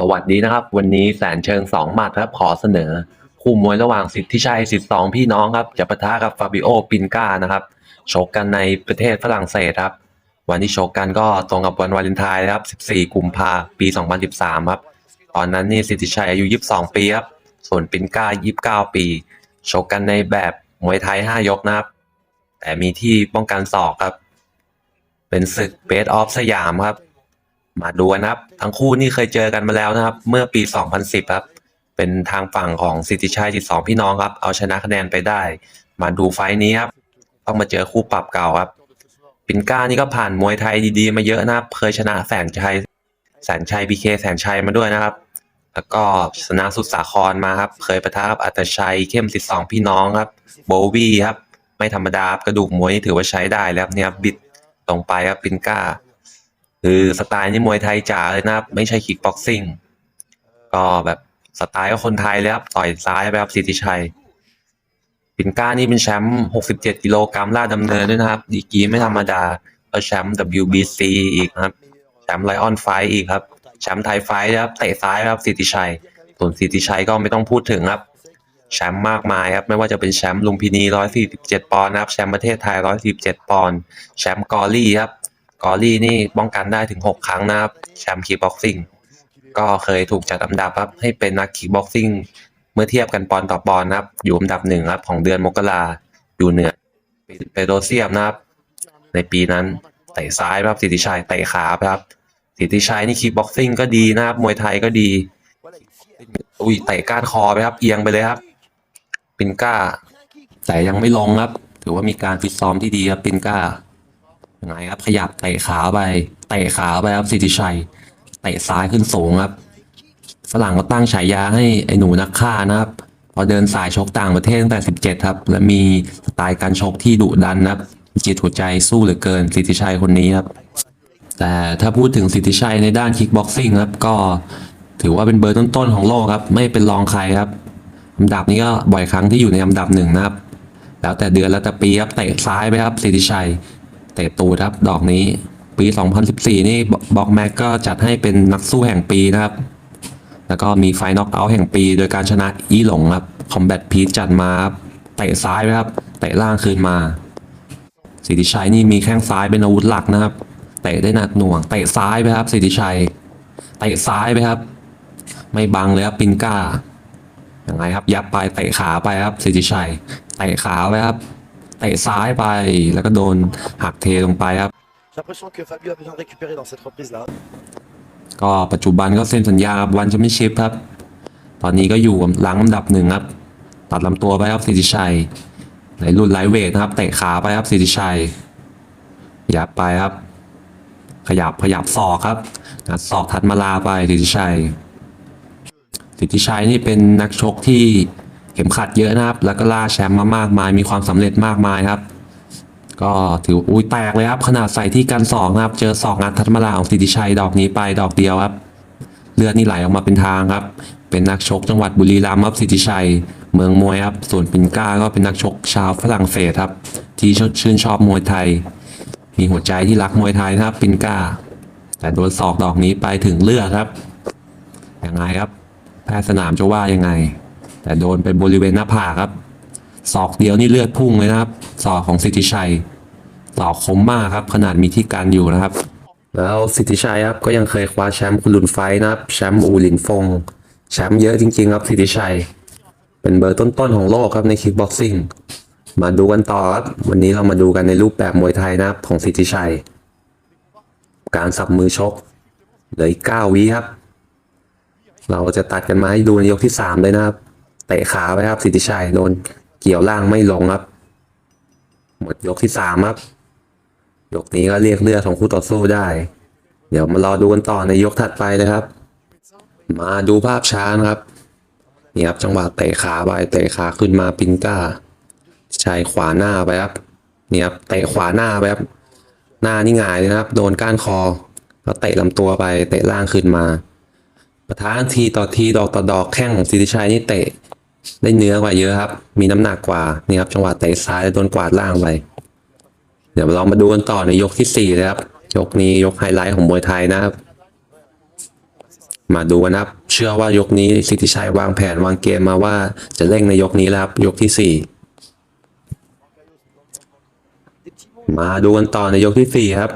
สวัสดีนะครับ วันนี้แสนเชิงสองหมัดครับขอเสนอ คู่มวยระหว่างสิทธิชัยสิทธิสองพี่น้องครับ จะปะทะกับฟาบิโอปินกานะครับโชกกันในประเทศฝรั่งเศสครับ วันที่โชกกันก็ตรงกับวันวาเลนไทน์นะครับ 14 กุมภาปี 2013 ครับ ตอนนั้นนี่สิทธิชัยอายุ 22 ปีครับ ส่วนปินก้า29 ปีโชกกันในแบบมวยไทย 5 ยกนะครับ แต่มีที่ป้องกันศอกครับ เป็นศึกเบสออฟสยามครับ มาดูกันะครับ ทั้งคู่นี่เคยเจอกันมาแล้วนะครับ เมื่อปี 2010 ครับ เป็นทางฝั่งของสิทธิชัยสิทธิสองพี่น้องครับ เอาชนะคะแนนไปได้ มาดูไฟต์นี้ครับ ต้องมาเจอคู่ปรับเก่าครับ ปินก้านี่ก็ผ่านมวยไทยดีๆ มาเยอะนะครับ เคยชนะแสนชัย แสนชัยพีเคแสนชัยมาด้วยนะครับ แล้วก็ชนะสุดสาครมาครับ เคยประทับอัตชัยเข้มสิทธิสองพี่น้องครับ โบวี่ครับ ไม่ธรรมดาครับกระดูกมวยนี่ถือว่าใช้ได้แล้วเนี่ยครับบิดตรงไปครับปินก้า คือสไตล์นี่มวยไทยจ๋าเลยนะครับ ไม่ใช่คิกบ็อกซิ่งก็แบบสไตล์ก็คนไทยเลยครับ ต่อยซ้ายไปครับสิทธิชัย ปินก้านี่เป็นแชมป์ 67 กิโลกรัมล่าดำเนินด้วยนะครับ ดีกีไม่ธรรมดาก็แชมป์ WBC อีกครับ แชมป์ไลออนไฟอีกครับ แชมป์ไทยไฟท์นะครับเตะซ้ายครับสิทธิชัย ส่วนสิทธิชัยก็ไม่ต้องพูดถึงครับ แชมป์มากมายครับ ไม่ว่าจะเป็นแชมป์ลุมพินี 147 ปอนด์นะครับ แชมป์ประเทศไทย 147 ปอนด์ แชมป์กอรี่ครับ กอรี่นี่ป้องกันได้ถึง 6 ครั้งนะครับแชมป์คีบ็อกซิ่งก็เคยถูกจัดอันดับครับให้เป็นนักคีบ็อกซิ่งเมื่อเทียบกันปอนต่อปอนนะครับ อยู่อันดับหนึ่งครับของเดือนมกราอยู่เหนือเปโตรเซียมนะครับ ในปีนั้นเตะซ้ายครับสิทธิชัยเตะขาครับสิทธิชัยนี่คีบ็อกซิ่งก็ดีนะครับ มวยไทยก็ดีอุ้ยเตะก้านคอไปครับ เอียงไปเลยครับปินก้า แต่ยังไม่ลงครับ ถือว่ามีการฟิตซ้อมที่ดีครับปินก้า ไงครับขยับเตะขาไปเตะขาไปครับสิทธิชัยเตะซ้ายขึ้นสูงครับ ฝรั่งก็ตั้งฉายาให้ไอ้หนูนักฆ่านะครับ พอเดินสายชกต่างประเทศตั้งแต่17 ครับ และมีสไตล์การชกที่ดุดันนะครับจิตหัวใจสู้เหลือเกินสิทธิชัยคนนี้ครับ แต่ถ้าพูดถึงสิทธิชัยในด้านคิกบ็อกซิ่งครับก็ถือว่าเป็นเบอร์ต้นๆของโลกครับ ไม่เป็นรองใครครับอันดับนี้ก็บ่อยครั้งที่อยู่ในอันดับหนึ่งนะครับ แล้วแต่เดือนแล้วแต่ปีครับเตะซ้ายไปครับสิทธิชัย เตะตูดครับ ดอกนี้ ปี 2014 นี่บ็อกแม็กก็จัดให้เป็นนักสู้แห่งปีนะครับ แล้วก็มีไฟน็อกเอาท์แห่งปี โดยการชนะอีหลงครับ คอมแบทพีจัดมาครับเตะซ้ายไปครับเตะล่างคืนมาสิทธิชัยนี่มีแข้งซ้ายเป็นอาวุธหลักนะครับเตะได้หนักหน่วงเตะซ้ายไปครับสิทธิชัยเตะซ้ายไปครับ ไม่บังเลยครับปินก้ายังไงครับ ยับไปเตะขาไปครับสิทธิชัยเตะขาไปครับ เตะซ้ายไปแล้วก็โดนหักเทลงไปครับ J'ai l'impression que Fabio a besoin de récupérer dans cette reprise-là. ก็ปัจจุบันก็เซ็นสัญญากับวันแชมเปี้ยนชิพครับ ตอนนี้ก็อยู่หลังอันดับหนึ่งครับ ตัดลำตัวไปครับสิทธิชัย ในรุ่นไลท์เวทนะครับ เตะขาไปครับสิทธิชัยขยับไปครับ ขยับขยับศอกครับงัดศอกทัดมาลาไปสิทธิชัยสิทธิชัยนี่เป็นนักชกที่เข็มขัดเยอะนะครับ แล้วก็ล่าแชมป์มามากมาย มีความสำเร็จมากมายครับ ก็ถืออุ้ยแตกเลยครับ ขนาดใส่ที่กันสองครับ เจอสองงัดทัดมาลาของสิทธิชัยดอกนี้ไปดอกเดียวครับ เลือดนี่ไหลออกมาเป็นทางครับ เป็นนักชกจังหวัดบุรีรัมย์ครับสิทธิชัย เมืองมวยครับ ส่วนปินก้าก็เป็นนักชกชาวฝรั่งเศสครับ ที่ชื่นชอบมวยไทย มีหัวใจที่รักมวยไทยนะครับปินก้า แต่โดนศอกดอกนี้ไปถึงเลือดครับยังไงครับแพทย์สนามจะว่ายังไง แต่โดนไปบริเวณหน้าผากครับศอกเดียวนี่เลือดพุ่งเลยนะครับศอกของสิทธิชัยศอกคมมากครับ ขนาดมีที่กันอยู่นะครับ แล้วสิทธิชัยครับก็ยังเคยคว้าแชมป์คุณลุนไฟนะครับแชมป์อูหลินฟงแชมป์เยอะจริง ๆ ครับสิทธิชัย เป็นเบอร์ต้นๆของโลกครับในคิกบ็อกซิ่งมาดูกันต่อครับวันนี้เรามาดูกันในรูปแบบมวยไทยนะครับของสิทธิชัย การสับมือชกเหลืออีกเก้าวิครับ เราจะตัดกันมาให้ดูในยกที่สามเลยนะครับ เตะขาไปครับสิทธิชัยโดนเกี่ยวล่างไม่ลงครับ หมดยกที่สามครับ ยกนี้ก็เรียกเลือดของคู่ต่อสู้ได้ เดี๋ยวมารอดูกันต่อในยกถัดไปเลยครับ มาดูภาพช้านะครับนี่ครับจังหวะเตะขาไปเตะขาขึ้นมาปินก้าชายขวาหน้าไปครับนี่ครับเตะขวาหน้าไปครับหน้านี่หงายเลยนะครับ โดนก้านคอแล้วเตะลำตัวไปเตะล่างขึ้นมาประทะทีต่อทีดอกต่อดอกแข้งของสิทธิชัยนี่เตะ ได้เนื้อกว่าเยอะครับ มีน้ำหนักกว่านี่ครับ จังหวะเตะซ้ายโดนกวาดล่างไปเดี๋ยวเรามาดูกันต่อในยกที่สี่เลยครับ ยกนี้ยกไฮไลท์ของมวยไทยนะครับ มาดูกันนะครับ เชื่อว่ายกนี้สิทธิชัยวางแผนวางเกมมาว่าจะเร่งในยกนี้แล้วครับ ยกที่สี่มาดูกันต่อในยกที่สี่ครับ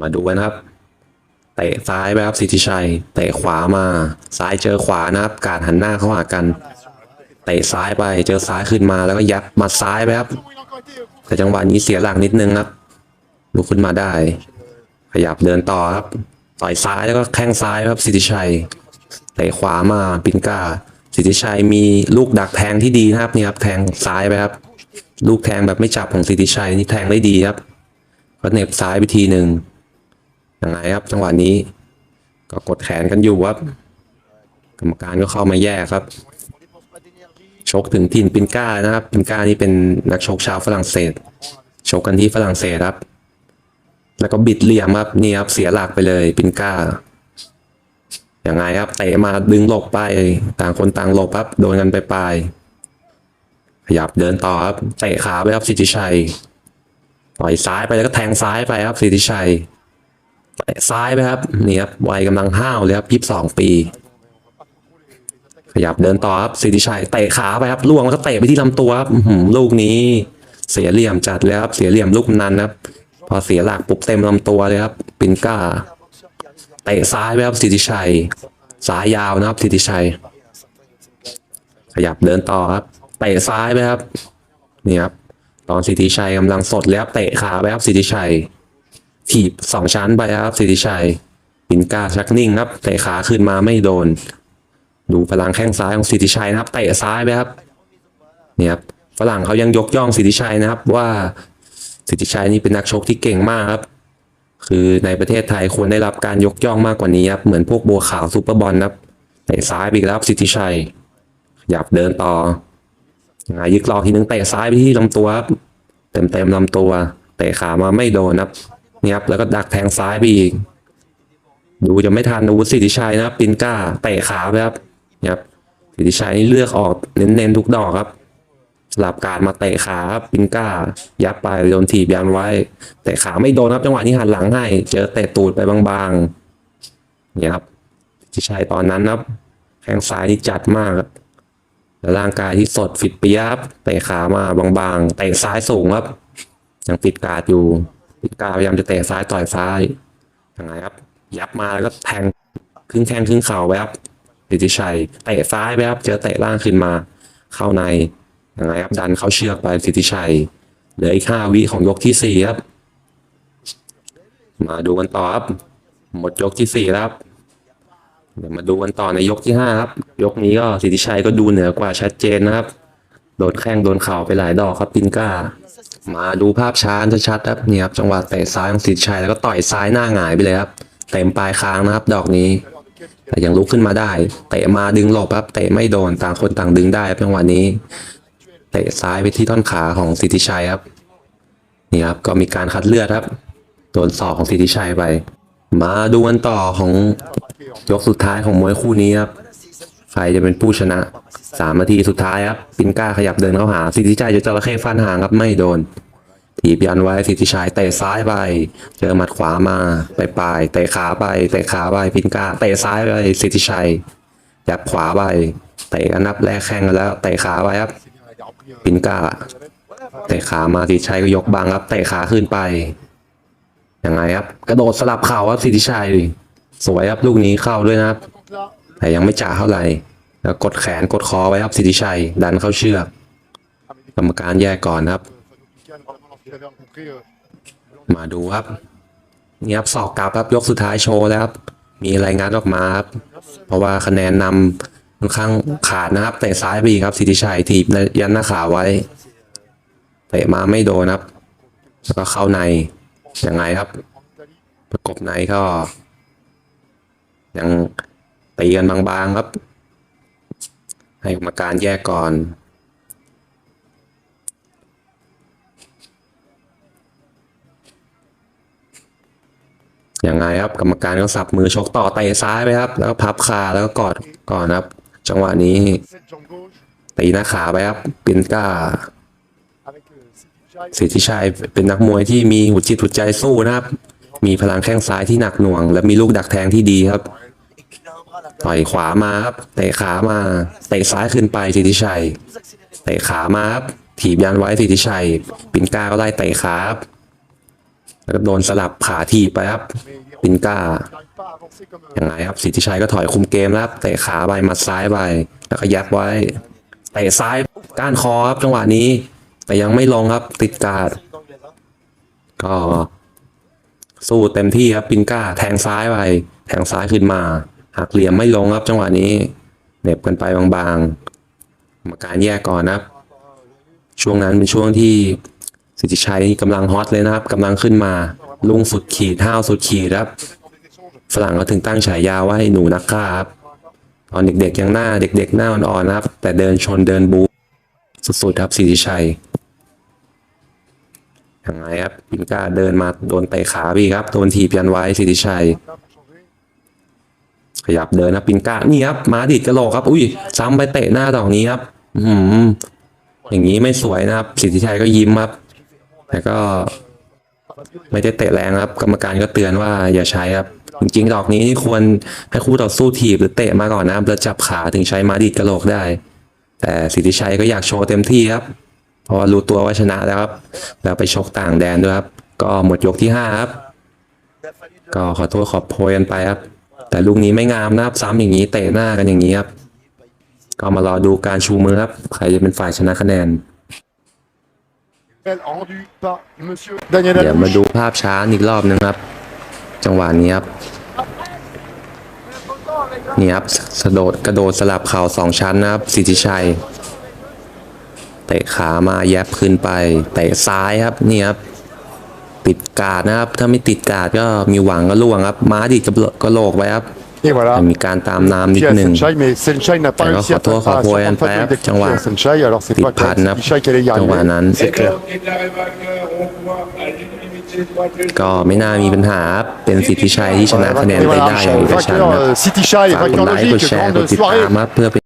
มาดูกันครับ เตะซ้ายไปครับสิทธิชัย เตะขวามา ซ้ายเจอขวานะครับ การหันหน้าเข้าหากัน เตะซ้ายไปเจอซ้ายขึ้นมาแล้วก็ยัดมาซ้ายไปครับ แต่จังหวะนี้เสียหลักนิดนึงครับลุกขึ้นมาได้ ขยับเดินต่อครับ ต่อยซ้ายแล้วก็แข้งซ้ายครับ สิทธิชัย เตะขวามาปินกาสิทธิชัยมีลูกดักแทงที่ดีนะครับนี่ครับ แทงซ้ายไปครับ ลูกแทงแบบไม่จับของสิทธิชัยนี่แทงได้ดีครับก็เหน็บซ้ายไปทีหนึ่ง ยังไงครับ จังหวะนี้ ก็กดแขนกันอยู่ครับ กรรมการก็เข้ามาแยกครับ ชกถึงถิ่นปินก้านะครับ ปินก้านี่เป็นนักชกชาวฝรั่งเศส ชกกันที่ฝรั่งเศสครับ แล้วก็บิดเหลี่ยมครับนี่ครับเสียหลักไปเลยปินก้าอย่างไงครับเตะมาดึงหลบไปต่างคนต่างหลบครับโดนกันไปปลายขยับเดินต่อครับเตะขาไปครับสิทธิชัยต่อยซ้ายไปแล้วก็แทงซ้ายไปครับสิทธิชัย ซ้ายไปครับนี่ครับวัยกำลังห้าวเลยครับยี่สิบสองปี ขยับเดินต่อครับสิทธิชัยเตะขาไปครับล่วงแล้วก็เตะไปที่ลำตัวครับลูกนี้ เสียเหลี่ยมจัดเลยครับเสียเหลี่ยมลูกนั้นครับ พอเสียหลักปุ๊บเต็มลำตัวเลยครับ ปินก้าเตะซ้ายไปครับสิทธิชัยซ้ายยาวนะครับสิทธิชัย ขยับเดินต่อครับเตะซ้ายไปครับนี่ครับตอนสิทธิชัยกำลังสดแล้วเตะขาไปครับสิทธิชัย ถีบสองชั้นไปครับสิทธิชัยปินกาชักนิ่งครับเตะขาขึ้นมาไม่โดน ดูพลังแข้งซ้ายของสิทธิชัยนะครับเตะซ้ายไปครับเนี่ยครับฝรั่งเขายังยกย่องสิทธิชัยนะครับว่าสิทธิชัยนี่เป็นนักชกที่เก่งมากครับ คือในประเทศไทยควรได้รับการยกย่องมากกว่านี้ครับเหมือนพวกบัวขาวซูเปอร์บอลนะครับเตะซ้ายไปอีกแล้วครับสิทธิชัยขยับเดินต่อยังไงยึกหลอกทีนึงเตะซ้ายไปที่ลำตัวครับเต็มเต็มลำตัวเตะขามาไม่โดนครับ นี่ครับแล้วก็ดักแทงซ้ายไปอีก ดูจะไม่ทันอาวุธสิทธิชัยนะครับปินก้าเตะขาไปครับนี่ครับสิทธิชัยนี่เลือกออกเน้นๆทุกดอกครับสลับการมาเตะขาครับปินก้า ยัดไปโดนถีบยันไว้เตะขาไม่โดนครับจังหวะนี้หันหลังให้ เจอเตะตูดไปบางๆเนี่ยครับสิทธิชัยตอนนั้นครับแข้งซ้ายนี่จัดมากครับร่างกายที่สดฟิตเปียบเตะขามาบางๆเตะซ้ายสูงครับยังปิดการ์ดอยู่ กาพยายามจะเตะซ้ายต่อยซ้ายยังไงครับ ยับมาแล้วก็แทงครึ่งแข้งครึ่งเข่าไปครับสิทธิชัยเตะซ้ายไปครับเจอเตะล่างขึ้นมา เข้าในยังไงครับดันเข้าเชือกไปสิทธิชัย เหลืออีกห้าวิของยกที่สี่ครับ มาดูกันต่อครับ หมดยกที่สี่แล้วครับเดี๋ยวมาดูกันต่อในยกที่ห้าครับ ยกนี้ก็สิทธิชัยก็ดูเหนือกว่าชัดเจนนะครับ โดนแข้งโดนเข่าไปหลายดอกครับปินก้า มาดูภาพช้าชัดๆครับนี่ครับจังหวะเตะซ้ายของสิทธิชัยแล้วก็ต่อยซ้ายหน้าหงายไปเลยครับเต็มปลายคางนะครับ ดอกนี้ แต่ยังลุกขึ้นมาได้เตะมาดึงหลบครับเตะไม่โดนต่างคนต่างดึงได้จังหวะนี้เตะซ้ายไปที่ท่อนขาของสิทธิชัยครับนี่ครับก็มีการคัดเลือดครับโดนศอกของสิทธิชัยไป มาดูกันต่อของยกสุดท้ายของมวยคู่นี้ครับ ใครจะเป็นผู้ชนะสามนาทีสุดท้ายครับปินก้าขยับเดินเข้าหาสิทธิชัยจะจระเข้ฟันหางครับไม่โดนถีบยันไว้สิทธิชัยเตะซ้ายไป เจอหมัดขวามาไปปลายเตะขาไปเตะขาไปปินก้าเตะซ้ายไปสิทธิชัยยับขวาไปเตะกันนับแรกแข้งกันแล้วเตะขาไปครับปินก้าเตะขามาสิทธิชัยก็ยกบังครับเตะขาขึ้นไปยังไงครับ กระโดดสลับเข่าครับสิทธิชัย สวยครับลูกนี้เข้าด้วยนะครับ แต่ยังไม่จ่าเท่าไหร่ แล้วกดแขนกดคอไว้ครับสิทธิชัย ดันเข้าเชือก กรรมการแยกก่อนครับ มาดูครับนี่ครับสอกกลับครับยกสุดท้ายโชว์แล้วครับ มีรายงานออกมาครับ เพราะว่าคะแนนนำค่อนข้างขาดนะครับเตะซ้ายไปอีครับสิทธิชัยถีบยันหน้าขาไว้เตะมาไม่โดนครับ แล้วก็เข้าในยังไงครับ ประกบในก็ยัง ตีกันบางๆครับ ให้กรรมการแยกก่อนอยังไงครับ กรรมการก็สับมือชกต่อเตะซ้ายไปครับ แล้วก็พับขาแล้วก็กอดก่อนครับ จังหวะนี้ตีหน้าขาไปครับปินก้าสิทธิชัยเป็นนักมวยที่มีหัวจิตหัวใจสู้นะครับ มีพลังแข้งซ้ายที่หนักหน่วง และมีลูกดักแทงที่ดีครับ ต่อยขวามาครับเตะขามาเตะซ้ายขึ้นไปสิทธิชัยเตะขามาครับถีบยันไว้สิทธิชัย ปินก้าก็ไล่เตะขาครับแล้วก็โดนสลับขาถีไปครับ ปินก้ายังไงครับสิทธิชัยก็ถอยคุมเกมครับเตะขาไปมัดซ้ายไปแล้วก็ยัดไว้เตะซ้ายก้านคอครับจังหวะนี้ แต่ยังไม่ลงครับติดการดก็สู้เต็มที่ครับปินก้า แทงซ้ายไป แทงซ้ายขึ้นมา หักเหลี่ยมไม่ลงครับจังหวะนี้เหน็บกันไปบางๆกรรมการแยกก่อนนะครับ ช่วงนั้นเป็นช่วงที่สิทธิชัยกำลังฮอตเลยนะครับกำลังขึ้นมาลุงสุดขีดห้าวสุดขีดครับ ฝรั่งก็ถึงตั้งฉายาว่าให้หนูนักฆ่าครับตอนเด็กๆยังหน้าเด็ก ๆ หน้าอ่อนๆนะครับ แต่เดินชนเดินบูสุดๆครับสิทธิชัยยังไงครับปินก้าเดินมาโดนเตะขาพี่ครับโดนถีบยันไว้สิทธิชัย ขยับเดินนะปินกานี่ครับมาดิดกระโหลกครับ อุ้ยซ้ำไปเตะหน้าดอกนี้ครับ อืมอย่างนี้ไม่สวยนะครับ สิทธิชัยก็ยิ้มครับแต่ก็ ไม่ได้เตะแรงครับ กรรมการก็เตือนว่าอย่าใช้ครับ จริงๆดอกนี้นี่ควรให้คู่ต่อสู้ถีบหรือเตะมาก่อนนะครับแล้วจับขาถึงใช้มาดิดกระโหลกได้ แต่สิทธิชัยก็อยากโชว์เต็มที่ครับเพราะว่ารู้ตัวว่าชนะแล้วครับแล้วไปชกต่างแดนด้วยครับ ก็หมดยกที่ห้าครับ ก็ขอโทษขอโพยกันไปครับ แต่ลูกนี้ไม่งามนะครับ ซ้ำอย่างนี้เตะหน้ากันอย่างนี้ครับ ก็มารอดูการชูมือครับ ใครจะเป็นฝ่ายชนะคะแนน rendu par Monsieur Daniel เดี๋ยวมา Alouche. ดูภาพช้าอีกรอบนึงครับ จังหวะนี้ครับนี่ครับสะโดดกระโดดสลับเข่าสองชั้นนะครับ สิทธิชัย เตะขามาแยบขึ้นไป เตะซ้ายครับ นี่ครับ ติดการ์ดนะครับ ถ้าไม่ติดการ์ดก็มีหวังก็ล่วงครับ ม้าดิดกระโหลกกระโหลกไว้ครับ Et voilà. แต่มีการตามน้ำนิด Pied à หนึ่ง Senchai, mais Senchai n'a pas Alors, réussi à Khato, faire à Khato, 50 Yann fois Pep, de déclic Tianwa. à Senchai, alors c'est ติด pas พันนะครับ Senchai qui allait y จังหวะ arriver. นั้น C'est clair. Et l'arrêt vainqueur, on voit à l'unanimité de droite et ก็ไม่น่ามีปัญหาครับเป็นสิทธิชัยที่ชนะคะแนน Et ไป voilà, ได้อย่างเอกฉัน vainqueur ท์ครับ euh, City Chai, ฝากกด vainqueur ไลค์กด logique, แชร์กด grande ติดตาม soirée. ครับเพื่อเป็น